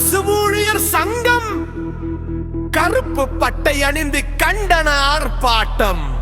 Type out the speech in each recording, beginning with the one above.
அரசு சங்கம். கருப்பு பட்டை அணிந்து கண்டன ஆர்ப்பாட்டம்.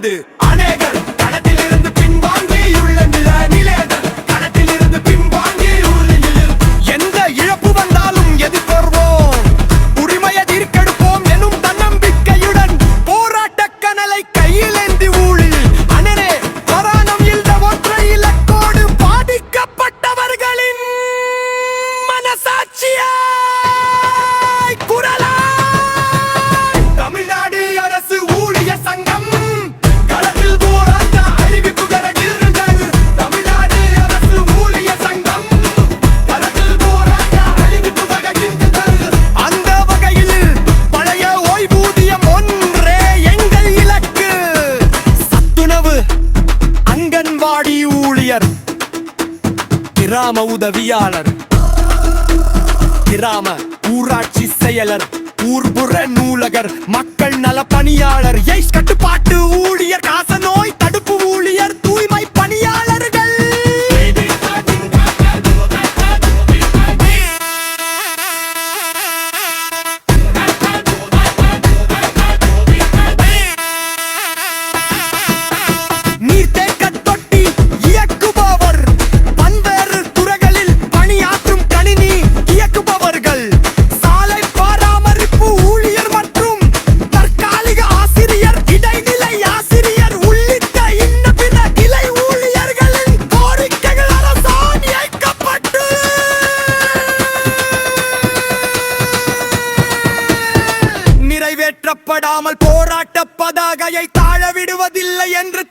で கிராம உதவியாளர். கிராம ஊராட்சி செயலர் ஊர்புற நூலகர் மக்கள் நல பணியாளர் எய்ஸ் கட்டு போவதில்லை என்று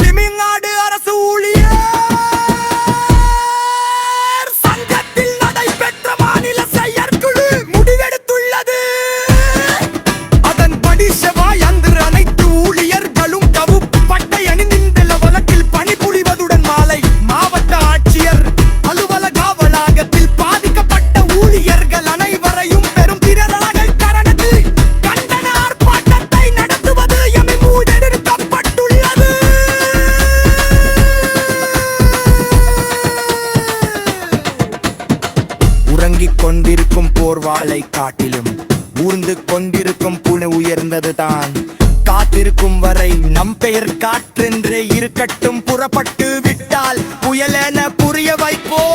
உறங்கிக் கொண்டிருக்கும் போர்வாளை காட்டிலும். ஊர்ந்து கொண்டிருக்கும் புனு உயர்ந்ததுதான். காத்திருக்கும் வரை நம் பெயர் காற்றென்றே இருக்கட்டும் புறப்பட்டு விட்டால் புயலென புரிய வைப்போம்.